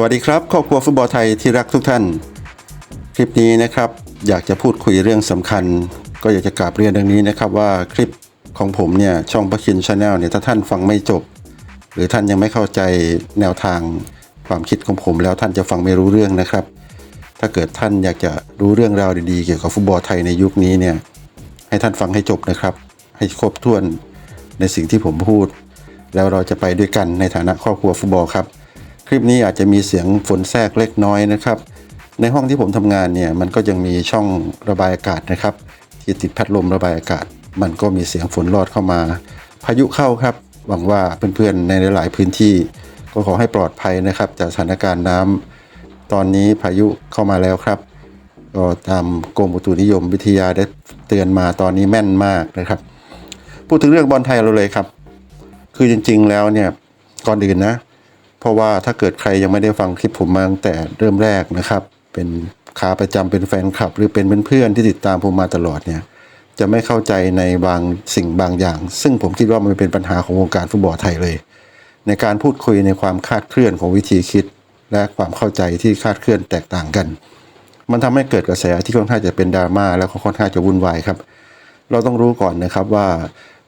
สวัสดีครับครอบครัวฟุตบอลไทยที่รักทุกท่าน คลิปนี้นะครับอยากจะพูดคุยเรื่องสำคัญ ก็อยากจะกราบเรียนดังนี้นะครับว่าคลิปของผมเนี่ยช่องประคินชาแนลเนี่ยถ้าท่านฟังไม่จบ หรือท่านยังไม่เข้าใจแนวทางความคิดของผมแล้วท่านจะฟังไม่รู้เรื่องนะครับ ถ้าเกิดท่านอยากจะรู้เรื่องราวดีๆ เกี่ยวกับฟุตบอลไทยในยุคนี้เนี่ยให้ท่านฟังให้จบนะครับ ให้ครบถ้วนในสิ่งที่ผมพูด แล้วเราจะไปด้วยกันในฐานะครอบครัวฟุตบอลครับ คลิปนี้อาจจะมีเสียงฝนแทรกเล็กน้อยนะครับ ในห้องที่ผมทำงานเนี่ยมันก็ยังมีช่องระบายอากาศนะครับ ที่ติดพัดลมระบายอากาศ มันก็มีเสียงฝนลอดเข้ามา พายุเข้าครับ หวังว่าเพื่อนๆในหลายๆพื้นที่ ก็ขอให้ปลอดภัยนะครับจากสถานการณ์น้ำตอนนี้พายุเข้ามาแล้วครับก็ตามกรมอุตุนิยมวิทยาได้เตือนมาตอนนี้แม่นมากนะครับ พูดถึงเรื่องบอลไทยเราเลยครับ คือจริง ๆ แล้วเนี่ยก่อนอื่นนะ เพราะว่าถ้าเกิดใครยังไม่ได้ฟังคลิปผมมาตั้งแต่เริ่มแรกนะครับ เป็นขาประจำเป็นแฟนคลับ หรือเป็นเพื่อนๆที่ติดตามผมมาตลอดเนี่ยจะไม่เข้าใจในบางสิ่งบางอย่าง ซึ่งผมคิดว่ามันเป็นปัญหาของวงการฟุตบอลไทยเลย ในการพูดคุยในความคาดเคลื่อนของวิธีคิด และความเข้าใจที่คาดเคลื่อนแตกต่างกัน มันทำให้เกิดกระแสที่ค่อนข้างจะเป็นดราม่าแล้วก็ค่อนข้างจะวุ่นวายครับ เราต้องรู้ก่อนนะครับว่า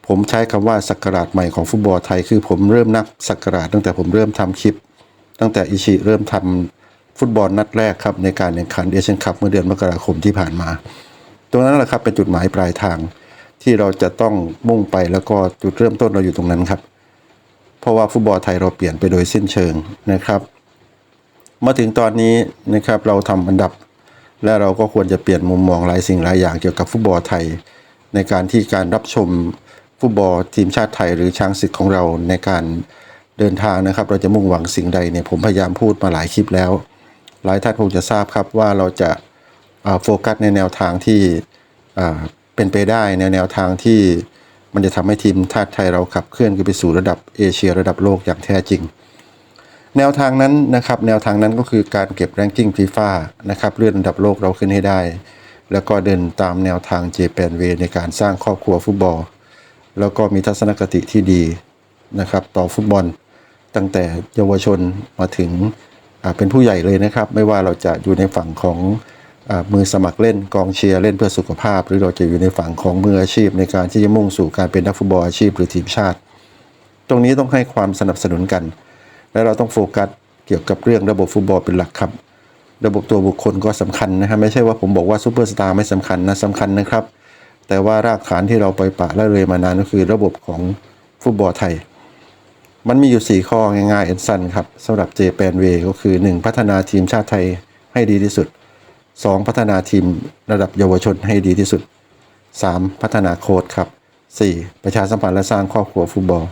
ผมใช้คำว่าศักราชใหม่ของฟุตบอลไทย คือผมเริ่มนับศักราชตั้งแต่ผมเริ่มทำคลิป ตั้งแต่อิชิเริ่มทำฟุตบอลนัดแรกครับในการแข่งขันเอเชียนคัพเมื่อเดือนมกราคมที่ผ่านมา ตรงนั้นแหละครับเป็นจุดหมายปลายทางที่เราจะต้องมุ่งไปแล้วก็จุดเริ่มต้นเราอยู่ตรงนั้นครับ เพราะว่าฟุตบอลไทยเราเปลี่ยนไปโดยสิ้นเชิงนะครับ มาถึงตอนนี้นะครับเราทำอันดับ และเราก็ควรจะเปลี่ยนมุมมองหลายสิ่งหลายอย่างเกี่ยวกับฟุตบอลไทย ในการที่การรับชม ฟุตบอลทีมชาติไทยหรือช้างศึกของเราในการเดินทางนะครับ เราจะมุ่งหวังสิ่งใดเนี่ยผมพยายามพูดมาหลายคลิปแล้ว หลายท่านคงจะทราบครับว่าเราจะโฟกัสในแนวทางที่เป็นไปได้ในแนวทางที่มันจะทำให้ทีมชาติไทยเราขับเคลื่อนขึ้นไปสู่ระดับเอเชียระดับโลกอย่างแท้จริง แนวทางนั้นนะครับ แนวทางนั้นก็คือการเก็บแรงกิ้งฟีฟ่านะครับเลื่อนอันดับโลกเราขึ้นให้ได้ แล้วก็เดินตามแนวทางเจแปนเวในการสร้างครอบครัวฟุตบอล แล้วก็มีทัศนคติที่ดีนะครับ ต่อฟุตบอลตั้งแต่เยาวชนมาถึงเป็นผู้ใหญ่เลยนะครับ ไม่ว่าเราจะอยู่ในฝั่งของอมือสมัครเล่นกองเชียร์เล่นเพื่อสุขภาพ หรือเราจะอยู่ในฝั่งของมืออาชีพ ในการที่จะมุ่งสู่การเป็นนักฟุตบอลอาชีพหรือทีมชาติ ตรงนี้ต้องให้ความสนับสนุนกัน และเราต้องโฟกัสเกี่ยวกับเรื่องระบบฟุตบอลเป็นหลักครับระบบตัวบุคคลก็สำคัญนะครับไม่ใช่ว่าผมบอกว่าซูเปอร์สตาร์ไม่สำคัญนะสำคัญนะครับ แต่ว่ารากฐานที่เราไปล่อยปะละเลยมานานก็คือระบบของฟุตบอลไทย มันมีอยู่ 4 ข้อง่ายๆเอ็นสั้นครับสำหรับเจแปนเวก็คือ 1 พัฒนาทีมชาติไทยให้ดีที่สุด 2 พัฒนาทีมระดับเยาวชนให้ดีที่สุด 3. พัฒนาโค้ดครับ 4. ประชาสัมพันธ์และสร้างครอบครัวฟุตบอล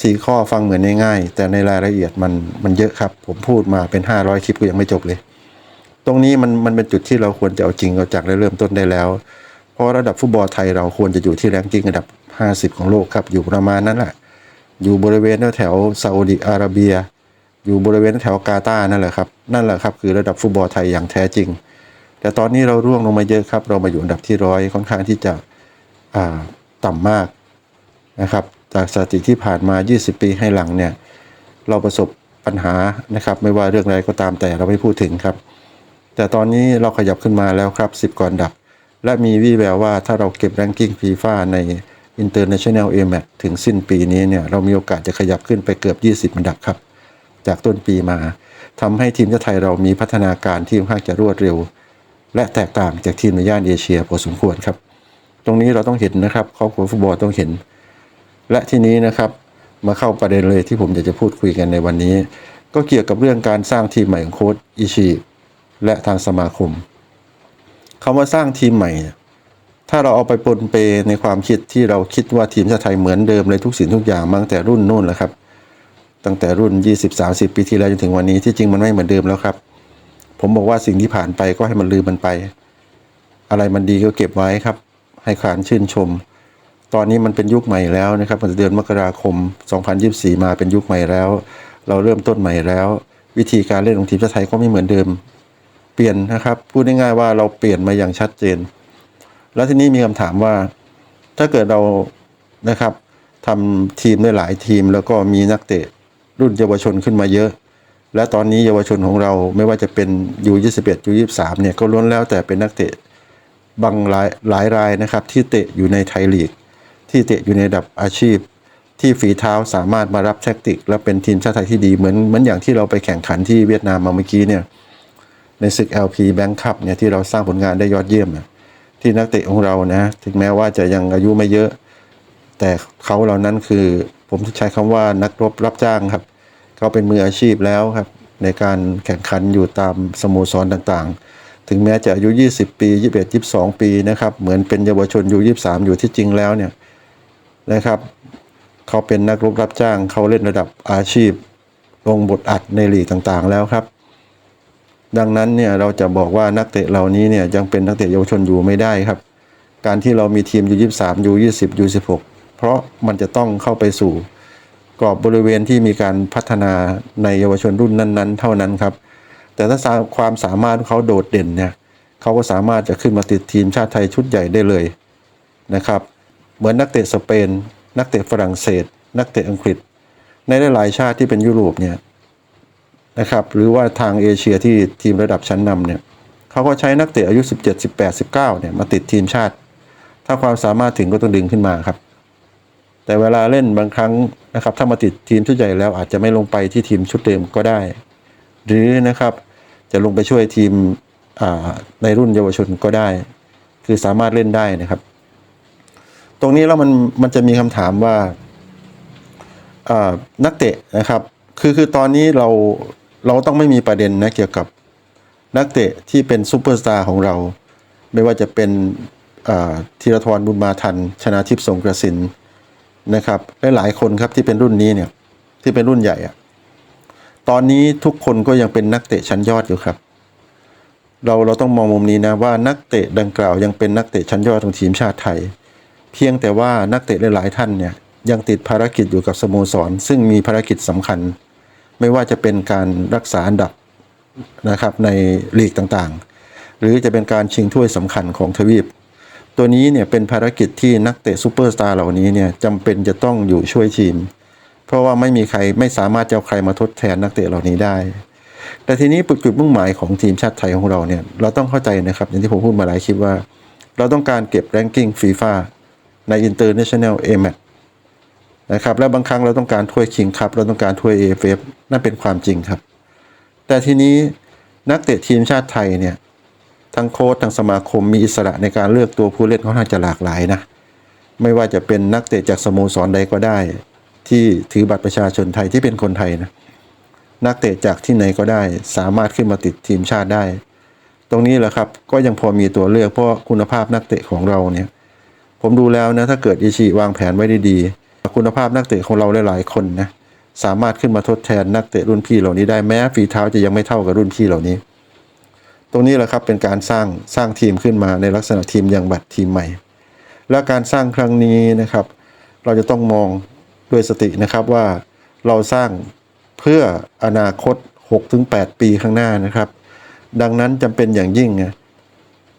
สี่ข้อฟังเหมือนง่ายๆ แต่ในรายละเอียดมันมันเยอะครับ ผมพูดมาเป็น 500 คลิปก็ยังไม่จบเลย ตรงนี้มันมันเป็นจุดที่เราควรจะเอาจริงเอาจากและเริ่มต้นได้แล้ว เพราะระดับฟุตบอลไทยเราควรจะอยู่ที่แรงกิ้งอันดับ 50 ของโลกครับ อยู่ประมาณนั้นแหละอยู่บริเวณแถวซาอุดิอาระเบีย อยู่บริเวณแถวกาตาร์นั่นแหละครับ นั่นแหละครับคือระดับฟุตบอลไทยอย่างแท้จริง แต่ตอนนี้เราร่วงลงมาเยอะครับ เรามาอยู่อันดับที่ร้อยค่อนข้างที่จะอ่าต่ำมากนะครับ จากสถิติที่ผ่านมา 20 ปีให้หลังเนี่ยเราประสบปัญหานะครับ ไม่ว่าเรื่องใดก็ตามแต่เราไม่พูดถึงครับ แต่ตอนนี้เราขยับขึ้นมาแล้วครับ 10ก่อนดับ และมีวี่แววว่าถ้าเราเก็บแรงกิ้งฟีฟ่าใน International a m a t ถึงสิ้นปีนี้เนี่ยเรามีโอกาสจะขยับขึ้นไปเกือบ 20 อันดับครับ จากต้นปีมาทำให้ทีมชาติไทยเรามีพัฒนาการที่ค่อนข้างจะรวดเร็ว และแตกต่างจากทีมในย่านเอเชียพอสมควรครับ ตรงนี้เราต้องเห็นนะครับครอบครัวฟุตบอลต้องเห็น และทีนี้นะครับมาเข้าประเด็นเลยที่ผมอยากจะพูดคุยกันในวันนี้ ก็เกี่ยวกับเรื่องการสร้างทีมใหม่ของโค้ชอิชิและทางสมาคม คำว่าสร้างทีมใหม่ ถ้าเราเอาไปปนเปในความคิดที่เราคิดว่าทีมชาติไทยเหมือนเดิมเลยทุกสิ่งทุกอย่างมาตั้งแต่รุ่นนู่นแหละครับ ตั้งแต่รุ่น 20-30 ปีที่แล้วจนถึงวันนี้ที่จริงมันไม่เหมือนเดิมแล้วครับ ผมบอกว่าสิ่งที่ผ่านไปก็ให้มันลืมมันไป อะไรมันดีก็เก็บไว้ครับ ให้ขานชื่นชม ตอนนี้มันเป็นยุคใหม่แล้วนะครับเดือนมกราคม 2024 มาเป็นยุคใหม่แล้ว เราเริ่มต้นใหม่แล้ว วิธีการเล่นของทีมชาติไทยก็ไม่เหมือนเดิม เปลี่ยนนะครับ พูดง่ายๆว่าเราเปลี่ยนมาอย่างชัดเจน แล้วทีนี้มีคำถามว่า ถ้าเกิดเรานะครับทำทีมได้หลายทีม แล้วก็มีนักเตะรุ่นเยาวชนขึ้นมาเยอะ และตอนนี้เยาวชนของเราไม่ว่าจะเป็น U21 U23 เนี่ยก็ล้วนแล้วแต่เป็นนักเตะบางหลายหลายรายนะครับที่เตะอยู่ในไทยลีก ที่เตะอยู่ในระดับอาชีพ ที่ฝีเท้าสามารถมารับแท็กติก และเป็นทีมชาติไทยที่ดีเหมือนเหมือนอย่างที่เราไปแข่งขันที่เวียดนามมาเมื่อกี้เนี่ย ในศึก LP Bank Cup เนี่ยที่เราสร้างผลงานได้ยอดเยี่ยมที่นักเตะของเรานะถึงแม้ว่าจะยังอายุไม่เยอะ แต่เขาเหล่านั้นคือผมใช้คำว่านักรบรับจ้างครับเขาเป็นมืออาชีพแล้วครับในการแข่งขันอยู่ตามสโมสรต่างๆ ถึงแม้จะอายุ 20 ปี 21 22 ปีนะครับเหมือนเป็นเยาวชนอยู่ 23 อยู่ที่จริงแล้วเนี่ยนะครับเขาเป็นนักรบรับจ้างเขาเล่นระดับอาชีพลงบทอัดในลีกต่างๆ แล้วครับ ดังนั้นเนี่ยเราจะบอกว่านักเตะเหล่านี้เนี่ยยังเป็นนักเตะเยาวชนอยู่ไม่ได้ครับ การที่เรามีทีม U23 U20 U16 เพราะมันจะต้องเข้าไปสู่ กรอบบริเวณที่มีการพัฒนาในเยาวชนรุ่นนั้น ๆ เท่านั้นครับ แต่ถ้าความสามารถของเขาโดดเด่นเนี่ยเขาก็สามารถจะขึ้นมาติดทีมชาติไทยชุดใหญ่ได้เลยนะครับ เหมือนนักเตะสเปน นักเตะฝรั่งเศส นักเตะอังกฤษ ในหลายๆชาติที่เป็นยุโรปเนี่ย นะครับ หรือว่าทางเอเชียที่ทีมระดับชั้นนำเนี่ยเขาก็ใช้นักเตะอายุ 17 18 19เนี่ยมาติดทีมชาติ ถ้าความสามารถถึงก็ต้องดึงขึ้นมาครับ แต่เวลาเล่นบางครั้งนะครับถ้ามาติดทีมชุดใหญ่แล้วอาจจะไม่ลงไปที่ทีมชุดเดิมก็ได้ หรือนะครับจะลงไปช่วยทีมในรุ่นเยาวชนก็ได้ คือสามารถเล่นได้นะครับ ตรงนี้แล้วมันมันจะมีคำถามว่านักเตะนะครับ คือคือตอนนี้เรา เราต้องไม่มีประเด็นนะเกี่ยวกับนักเตะที่เป็นซูเปอร์สตาร์ของเรา ไม่ว่าจะเป็นธีรทรบุญมาทัน ชนะทิพย์สงกระสินนะครับและหลายคนครับที่เป็นรุ่นนี้เนี่ยที่เป็นรุ่นใหญ่อะตอนนี้ทุกคนก็ยังเป็นนักเตะชั้นยอดอยู่ครับ เราเราต้องมองมุมนี้นะว่านักเตะดังกล่าวยังเป็นนักเตะชั้นยอดของทีมชาติไทย เพียงแต่ว่านักเตะหลายๆท่านเนี่ยยังติดภารกิจอยู่กับสโมสร ซึ่งมีภารกิจสำคัญ ไม่ว่าจะเป็นการรักษาอันดับนะครับในลีกต่างๆ หรือจะเป็นการชิงถ้วยสำคัญของทวีป ตัวนี้เนี่ยเป็นภารกิจที่นักเตะซูเปอร์สตาร์เหล่านี้เนี่ยจำเป็นจะต้องอยู่ช่วยทีม เพราะว่าไม่มีใครไม่สามารถจะเอาใครมาทดแทนนักเตะเหล่านี้ได้ แต่ทีนี้จุดมุ่งหมายของทีมชาติไทยของเราเนี่ยเราต้องเข้าใจนะครับอย่างที่ผมพูดมาหลายคลิปว่า เราต้องการเก็บแรงกิ้งฟีฟ่าใน International A m a t นะครับและบางครั้งเราต้องการถ้วยคิงคัพเราต้องการถ้วย AFF นั่นเป็นความจริงครับ แต่ทีนี้นักเตะทีมชาติไทยเนี่ยทั้งโค้ชทั้งสมาคมมีอิสระในการเลือกตัวผู้เล่นค่อนข้างจะหลากหลายนะไม่ว่าจะเป็นนักเตะจากสโมสรใดก็ได้ ที่ถือบัตรประชาชนไทยที่เป็นคนไทยนะนักเตะจากที่ไหนก็ได้สามารถขึ้นมาติดทีมชาติได้ ตรงนี้แหละครับก็ยังพอมีตัวเลือกเพราะคุณภาพนักเตะของเราเนี่ยผมดูแล้วนะถ้าเกิดอิชิวางแผนไว้ดีๆ คุณภาพนักเตะของเราหลายๆคนนะสามารถขึ้นมาทดแทนนักเตะรุ่นพี่เหล่านี้ได้แม้ฝีเท้าจะยังไม่เท่ากับรุ่นพี่เหล่านี้ ตรงนี้แหละครับเป็นการสร้างสร้างทีมขึ้นมาในลักษณะทีมย่างบัตรทีมใหม่ และการสร้างครั้งนี้นะครับ เราจะต้องมองด้วยสตินะครับว่าเราสร้างเพื่ออนาคต 6-8 ปีข้างหน้านะครับ ดังนั้นจำเป็นอย่างยิ่งไง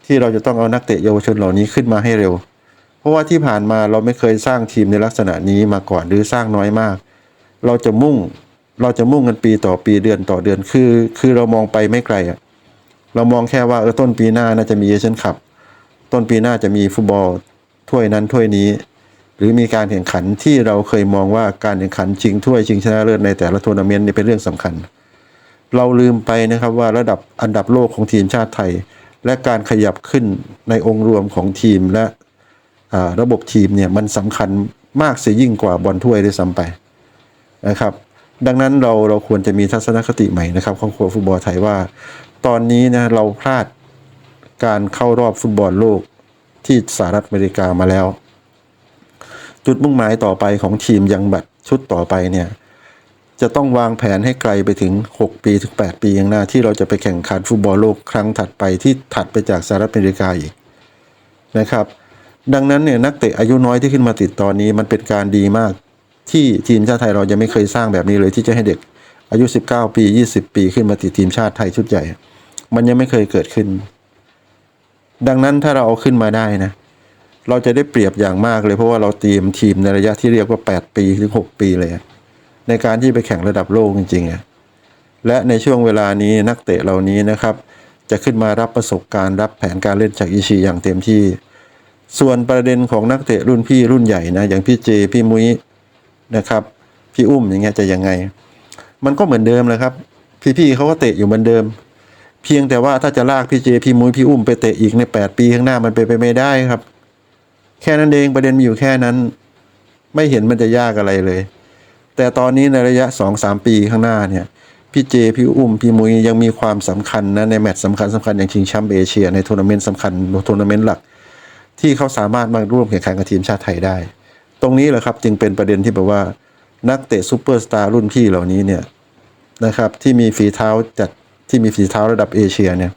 ที่เราจะต้องเอานักเตะเยาวชนเหล่านี้ขึ้นมาให้เร็ว เพราะว่าที่ผ่านมาเราไม่เคยสร้างทีมในลักษณะนี้มาก่อนหรือสร้างน้อยมาก เราจะมุ่งเราจะมุ่งกันปีต่อปีเดือนต่อเดือนคือ คือเรามองไปไม่ไกลอะเรามองแค่ว่าเออต้นปีหน้าน่าจะมีเอเชียนคัพต้นปีหน้าจะมีฟุตบอลถ้วยนั้นถ้วยนี้ หรือมีการแข่งขันที่เราเคยมองว่าการแข่งขันชิงถ้วยชิงชนะเลิศในแต่ละทัวร์นาเมนต์นี่เป็นเรื่องสำคัญ เราลืมไปนะครับว่าระดับอันดับโลกของทีมชาติไทย และการขยับขึ้นในองค์รวมของทีมและ ระบบทีมเนี่ยมันสำคัญมากเสียยิ่งกว่าบอลถ้วยด้วยซ้ำไปนะครับ ดังนั้นเราเราควรจะมีทัศนคติใหม่นะครับของฟุตบอลไทยว่า ตอนนี้นะเราพลาดการเข้ารอบฟุตบอลโลกที่สหรัฐอเมริกามาแล้ว จุดมุ่งหมายต่อไปของทีมยังบัตรชุดต่อไปเนี่ยจะต้องวางแผนให้ไกลไปถึง 6 ปีถึง 8 ปีข้างหน้าที่เราจะไปแข่งขันฟุตบอลโลกครั้งถัดไปที่ถัดไปจากสหรัฐอเมริกาอีกนะครับ ดังนั้นเนี่ยนักเตะอายุน้อยที่ขึ้นมาติดตอนนี้มันเป็นการดีมาก ที่ทีมชาติไทยเรายังไม่เคยสร้างแบบนี้เลยที่จะให้เด็กอายุ 19 ปี 20 ปีขึ้นมาติดทีมชาติไทยชุดใหญ่ มันยังไม่เคยเกิดขึ้น ดังนั้นถ้าเราเอาขึ้นมาได้นะ เราจะได้เปรียบอย่างมากเลยเพราะว่าเราเตรียมทีมในระยะที่เรียกว่า 8 ปีถึง 6 ปีเลย ในการที่ไปแข่งระดับโลกจริงๆและในช่วงเวลานี้นักเตะเหล่านี้นะครับ จะขึ้นมารับประสบการณ์รับแผนการเล่นจากอิชิอย่างเต็มที่ ส่วนประเด็นของนักเตะรุ่นพี่รุ่นใหญ่นะอย่างพี่เจพี่มุ้ยนะครับพี่อุ้มอย่างเงี้ยจะยังไง มันก็เหมือนเดิมเลยครับ พี่ๆเขาก็เตะอยู่เหมือนเดิม เพียงแต่ว่าถ้าจะลากพี่เจพี่มุ้ยพี่อุ้มไปเตะอีกในแปดปีข้างหน้ามันเป็นไปไม่ได้ครับ แค่นั้นเองประเด็นมีอยู่แค่นั้น ไม่เห็นมันจะยากอะไรเลย แต่ตอนนี้ในระยะสองสามปีข้างหน้าเนี่ยพี่เจพี่อุ้มพี่มุ้ยยังมีความสำคัญนะในแมตช์สำคัญสำคัญอย่างชิงแชมป์เอเชียในทัวร์นาเมนต์สำคัญทัวร์นาเมนต์หลัก ที่เขาสามารถมาร่วมแข่งขันกับทีมชาติไทยได้ ตรงนี้แหละครับจึงเป็นประเด็นที่แบบว่านักเตะซูเปอร์สตาร์รุ่นพี่เหล่านี้เนี่ยนะครับที่มีฝีเท้าจัดที่มีฝีเท้าระดับเอเชียเนี่ย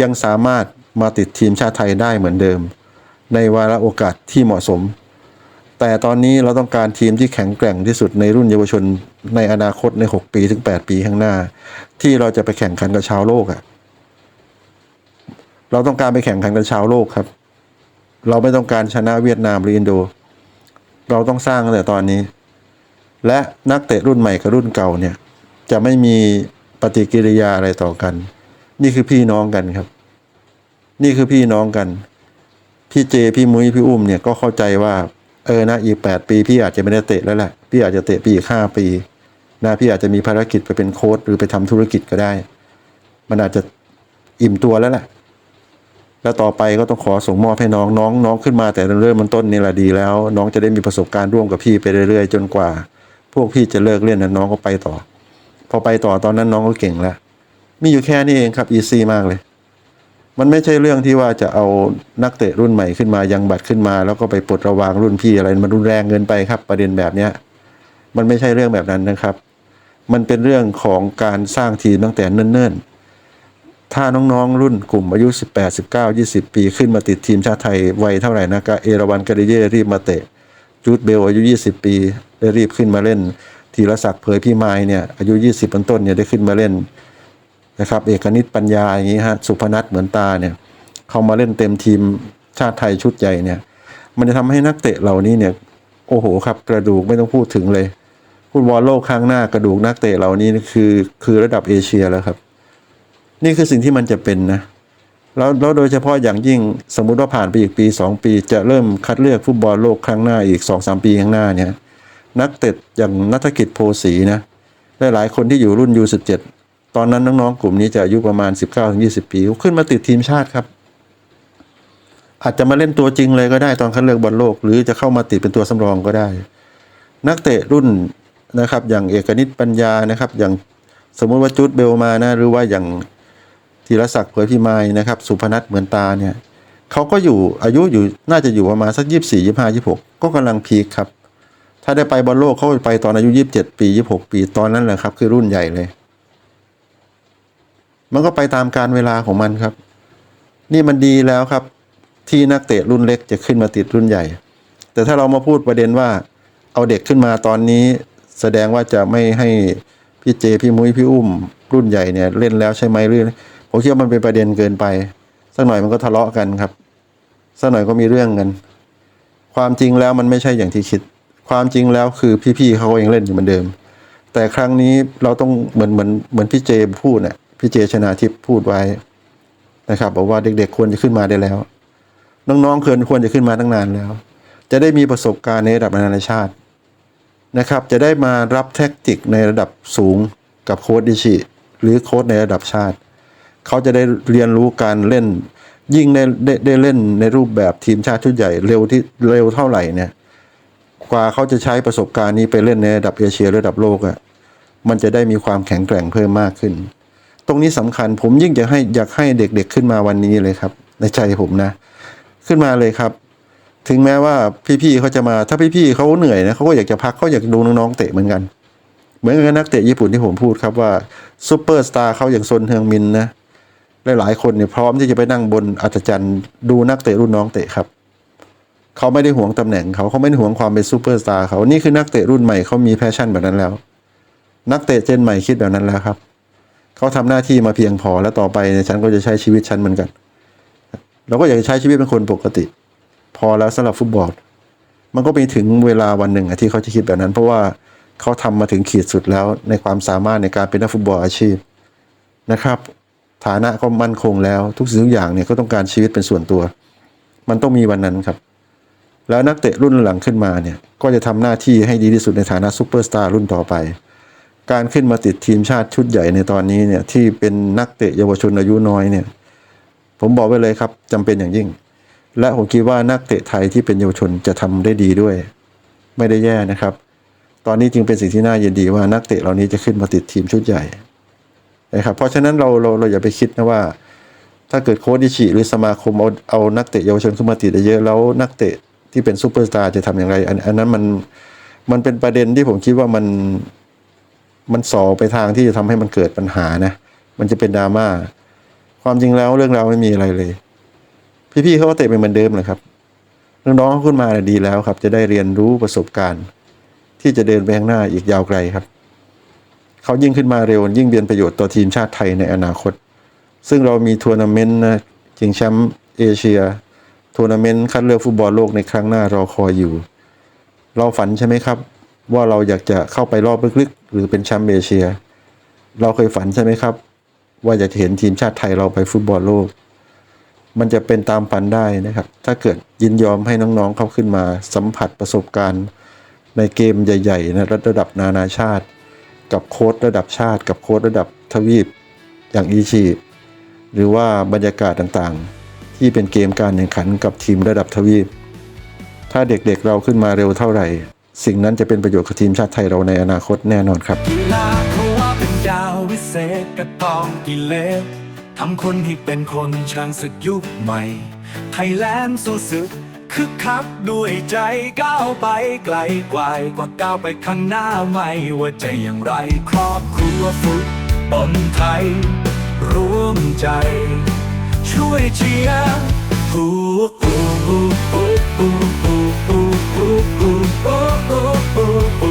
ยังสามารถมาติดทีมชาติไทยได้เหมือนเดิม ในวาระโอกาสที่เหมาะสม แต่ตอนนี้เราต้องการทีมที่แข็งแกร่งที่สุดในรุ่นเยาวชนในอนาคตใน 6 ปีถึง 8 ปีข้างหน้า ที่เราจะไปแข่งขันกับชาวโลกอะ่ะเราต้องการไปแข่งขันกับชาวโลกครับ เราไม่ต้องการชนะเวียดนามหรืออินโด เราต้องสร้างตั้งแต่ตอนนี้ และนักเตะรุ่นใหม่กับรุ่นเก่าเนี่ย จะไม่มีปฏิกิริยาอะไรต่อกัน นี่คือพี่น้องกันครับ นี่คือพี่น้องกัน พี่เจพี่มุ้ยพี่อุ้มเนี่ยก็เข้าใจว่า เออนะอีกแปดปี พี่อาจจะไม่ได้เตะแล้วแหละพี่อาจจะเตะปีอีกห้าปีนะพี่อาจจะมีภารกิจไปเป็นโค้ชหรือไปทำธุรกิจก็ได้ มันอาจจะอิ่มตัวแล้วแหละ แล้วต่อไปก็ต้องขอส่งมอบให้น้องน้องน้องขึ้นมาแต่เริ่มมันต้นนี่แหละดีแล้ว น้องจะได้มีประสบการณ์ร่วมกับพี่ไปเรื่อยๆ จนกว่า พวกพี่จะเลิกเล่นนะน้องก็ไปต่อ พอไปต่อตอนนั้นน้องก็เก่งแล้วมีอยู่แค่นี้เองครับอีซี่มากเลย มันไม่ใช่เรื่องที่ว่าจะเอานักเตะรุ่นใหม่ขึ้นมายังบัตรขึ้นมา แล้วก็ไปปลดระวางรุ่นพี่อะไรมันรุนแรงเกินไปครับ ประเด็นแบบเนี้ยมันไม่ใช่เรื่องแบบนั้นนะครับ มันเป็นเรื่องของการสร้างทีมตั้งแต่เนิ่นๆ ถ้าน้องๆ รุ่นกลุ่มอายุ 18 19 20 ปีขึ้นมาติดทีมชาติไทยวัยเท่าไหร่นะกะเอราวันกาดิเย่รีบมาเตะจูดเบลอายุ 20 ปีได้รีบขึ้นมาเล่นธีรศักดิ์เผยพี่ไม้เนี่ยอายุ 20เป็นต้นเนี่ยได้ขึ้นมาเล่นนะครับเอกนิตปัญญาอย่างนี้ฮะสุพนัทเหมือนตาเนี่ยเข้ามาเล่นเต็มทีมชาติไทยชุดใหญ่เนี่ย มันจะทำให้นักเตะเหล่านี้เนี่ยโอ้โหครับกระดูกไม่ต้องพูดถึงเลยฟุตบอลโลกครั้งหน้ากระดูกนักเตะเหล่านี้คือคือระดับเอเชียแล้วครับ นี่คือสิ่งที่มันจะเป็นนะแล้วแล้วโดยเฉพาะอย่างยิ่งสมมุติว่าผ่านไปอีกปี 2 ปี จะเริ่มคัดเลือกฟุตบอลโลกครั้งหน้าอีก 2-3 ปีข้างหน้าเนี่ยนักเตะอย่างนัฐกิจโพสีนะหลายๆคนที่อยู่รุ่น U17 ตอนนั้นน้องๆกลุ่มนี้จะอายุประมาณ 19-20 ปีขึ้นมาติดทีมชาติครับ อาจจะมาเล่นตัวจริงเลยก็ได้ตอนคัดเลือกบอลโลก หรือจะเข้ามาติดเป็นตัวสำรองก็ได้ นักเตะรุ่นนะครับ อย่างเอกนิตปัญญานะครับ อย่างสมมุติว่าจุดเบลมานะหรือว่าอย่าง ธีรศักดิ์เผยพิมายนะครับ สุพนัทเหมือนตาเนี่ยเขาก็อยู่อายุอยู่น่าจะอยู่ประมาณสักยี่สี่ยี่ห้ายี่หกก็กำลังพีคครับ ถ้าได้ไปบอลโลกเขาไปตอนอายุยี่สิบเจ็ดปียี่หกปีตอนนั้นแหละครับ คือรุ่นใหญ่เลย มันก็ไปตามการเวลาของมันครับ นี่มันดีแล้วครับ ที่นักเตะรุ่นเล็กจะขึ้นมาติดรุ่นใหญ่ แต่ถ้าเรามาพูดประเด็นว่า เอาเด็กขึ้นมาตอนนี้ แสดงว่าจะไม่ให้พี่เจพี่มุ้ยพี่อุ้ม รุ่นใหญ่เนี่ยเล่นแล้วใช่ไหมหรือ ผมคิดว่ามันเป็นประเด็นเกินไป สักหน่อยมันก็ทะเลาะกันครับ สักหน่อยก็มีเรื่องกัน ความจริงแล้วมันไม่ใช่อย่างที่คิด ความจริงแล้วคือพี่ๆเขาก็ยังเล่นอยู่เหมือนเดิม แต่ครั้งนี้เราต้องเหมือนเหมือนเหมือนพี่เจพูดเนี่ยพี่เจชนาทิพย์พูดไว้นะครับบอกว่าเด็กๆควรจะขึ้นมาได้แล้ว น้องๆควรควรจะขึ้นมาตั้งนานแล้ว จะได้มีประสบการณ์ในระดับนานาชาตินะครับ จะได้มารับแท็กติกในระดับสูงกับโค้ดดิชิหรือโค้ดในระดับชาติ เขาจะได้เรียนรู้การเล่น ยิ่งได้ได้ได้เล่นในรูปแบบทีมชาติชุดใหญ่เร็วที่เร็วเท่าไหร่เนี่ยกว่าเขาจะใช้ประสบการณ์นี้ไปเล่นในระดับเอเชียระดับโลกอะ่ะมันจะได้มีความแข็งแกร่งเพิ่มมากขึ้น ตรงนี้สำคัญผมยิ่งจะให้อยากให้เด็กๆขึ้นมาวันนี้เลยครับ ในใจผมนะ ขึ้นมาเลยครับ ถึงแม้ว่าพี่ๆเขาจะมาถ้าพี่ๆเขาเหนื่อยนะเขาก็อยากจะพักเขาอยากดูน้องๆเตะเหมือนกัน เหมือนกับนักเตะญี่ปุ่นที่ผมพูดครับว่าซูเปอร์สตาร์เขาอย่างซนเฮืองมินนะ หลายๆคนเนี่ยพร้อมที่จะไปนั่งบนอัศจรรย์ดูนักเตะรุ่นน้องเตะครับ เขาไม่ได้หวงตำแหน่งเขาเขาไม่ได้หวงความเป็นซูเปอร์สตาร์เขานี่คือนักเตะรุ่นใหม่เขามีแพชชั่นแบบนั้นแล้ว นักเตะเจนใหม่คิดแบบนั้นแล้วครับเขาทำหน้าที่มาเพียงพอแล้วต่อไปเนี่ยฉันก็จะใช้ชีวิตฉันเหมือนกันเราก็อยากจะใช้ชีวิตเป็นคนปกติ พอแล้วสำหรับฟุตบอลมันก็ไปถึงเวลาวันหนึ่งที่เขาจะคิดแบบนั้น เพราะว่าเขาทำมาถึงขีดสุดแล้วในความสามารถในการเป็นนักฟุตบอลอาชีพนะครับ ฐานะก็มั่นคงแล้ว ทุกสิ่งทุกอย่างเนี่ยก็ต้องการชีวิตเป็นส่วนตัว มันต้องมีวันนั้นครับ แล้วนักเตะรุ่นหลังขึ้นมาเนี่ยก็จะทำหน้าที่ให้ดีที่สุดในฐานะซูเปอร์สตาร์รุ่นต่อไป การขึ้นมาติดทีมชาติชุดใหญ่ในตอนนี้เนี่ยที่เป็นนักเตะเยาวชนอายุน้อยเนี่ยผมบอกไว้เลยครับจำเป็นอย่างยิ่ง และผมคิดว่านักเตะไทยที่เป็นเยาวชนจะทำได้ดีด้วย ไม่ได้แย่นะครับ ตอนนี้จึงเป็นสิ่งที่น่ายินดีว่านักเตะเหล่านี้จะขึ้นมาติดทีมชุดใหญ่ นะครับเพราะฉะนั้นเราเราเราอย่าไปคิดนะว่า ถ้าเกิดโค้ชดิชิหรือสมาคมเอาเอานักเตะเยาวชนขึ้นมาติดเยอะแล้วนักเตะที่เป็นซูเปอร์สตาร์จะทำอย่างไรอันอันนั้นมันมันเป็นประเด็นที่ผมคิดว่ามันมันส่อไปทางที่จะทำให้มันเกิดปัญหานะมันจะเป็นดราม่าความจริงแล้วเรื่องราวไม่มีอะไรเลย พี่ๆเขาก็เตะเป็นเหมือนเดิมเลยครับน้องๆเขาขึ้นมาดีแล้วครับ จะได้เรียนรู้ประสบการณ์ ที่จะเดินไปข้างหน้าอีกยาวไกลครับ เขายิ่งขึ้นมาเร็ว ยิ่งเป็นประโยชน์ต่อทีมชาติไทยในอนาคต ซึ่งเรามีทัวร์นาเมนต์นะชิงแชมป์เอเชียทัวร์นาเมนต์คัดเลือกฟุตบอลโลกในครั้งหน้ารอคอยอยู่ เราฝันใช่ไหมครับ ว่าเราอยากจะเข้าไปรอบลึกๆ หรือเป็นแชมป์เอเชีย เราเคยฝันใช่ไหมครับ ว่าอยากจะเห็นทีมชาติไทยเราไปฟุตบอลโลก มันจะเป็นตามฝันได้นะครับ ถ้าเกิดยินยอมให้น้องๆเข้าขึ้นมาสัมผัสประสบการณ์ ในเกมใหญ่ๆนะระดับนานาชาติ กับโค้ดระดับชาติ กับโค้ดระดับทวีปอย่างอีชีหรือว่าบรรยากาศต่างๆ ที่เป็นเกมการแข่งขันกับทีมระดับทวีป ถ้าเด็กๆเราขึ้นมาเร็วเท่าไหร่ สิ่งนั้นจะเป็นประโยชน์กับทีมชาติไทยเราในอนาคตแน่นอนครับกีฬาเขาว่าเป็นดาววิเศษกระตองกิเลสทำคนให้เป็นคนช่างศึกยุคใหม่ไทยแลนด์สู้ศึก คึกคักด้วยใจก้าวไปไกลกว่ากว่าก้าวไปข้างหน้าไม่ว่าจะอย่างไรครอบครัวฟุตบอลไทย ร่วมใจ ช่วยเชียร์ฮู้ฮู้ฮู้ฮู้ฮู้ฮู้ฮู้ฮู้ฮู้ฮู้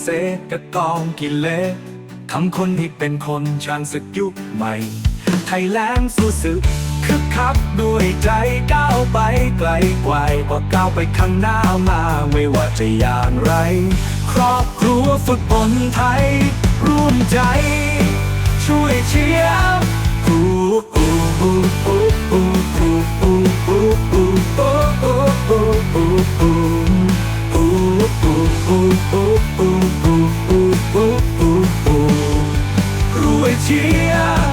เศษกระกองกิเลสทำคนให้เป็นคนช่างศึกยุคใหม่ ไทยแลนด์สู้ศึกคึกคักด้วยใจก้าวไปไกลกว่ากว่าก้าวไปข้างหน้ามาไม่ว่าจะอย่างไร ครอบครัวฟุตบอลไทย ร่วมใจ ช่วยเชียร์ฮู้ dia.